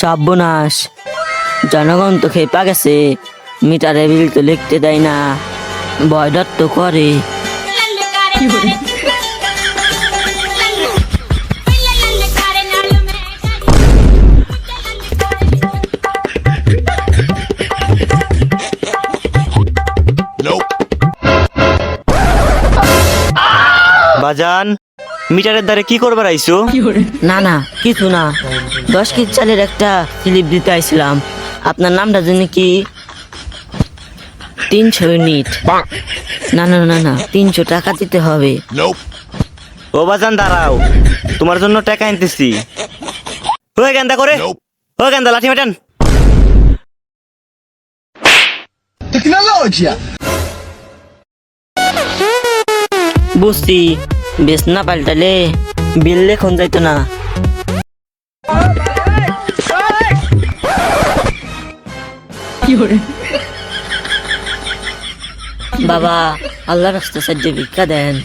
সর্বনাশ। জনগণ তো খেপা গেছে, মিটারে বিল তো লিখতে দেয় না, ভয় ডর তো করে। বাজান। মিটারের দ্বারে কি করবার আইছো? না না কিছু না। দশ কেজি চালের একটা স্লিপ দিতে আইছিলাম। আপনার নামটা জানি কি? তিনশো ইউনিট। না না না না তিনশো টাকা দিতে হবে। ও বাজান দাঁড়াও। তোমার জন্য টাকা আনতেছি। ওই গেন্দা করে। ওই গেন্দা লাঠি মেটান বুঝছি। বেশ না পাল্টালে বিল লেখন যাইতো না। বাবা আল্লাহ রাস্তা সাহায্যে ভিক্ষা দেন।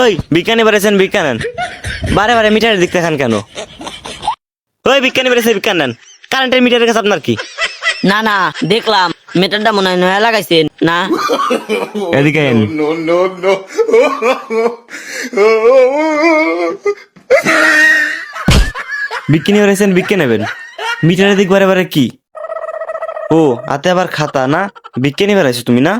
ওই বিজ্ঞানী বেড়েছেন বিজ্ঞান বারে বারে মিটারের দিক দেখান কেন? ওই বিজ্ঞানী বেড়েছে বিজ্ঞান নেন। কারেন্টের মিটারের কাছে আপনার কি? না না দেখলাম। মেটারটা মনে হয় নয়া লাগাইছেন না? এদিকে বিক্রি নিয়ে রয়েছেন বিজ্ঞান নেবেন। মিটারের দিক বারে বারে কি? ও হাতে আবার খাতা না? বিজ্ঞানী বেড়াইছো তুমি না?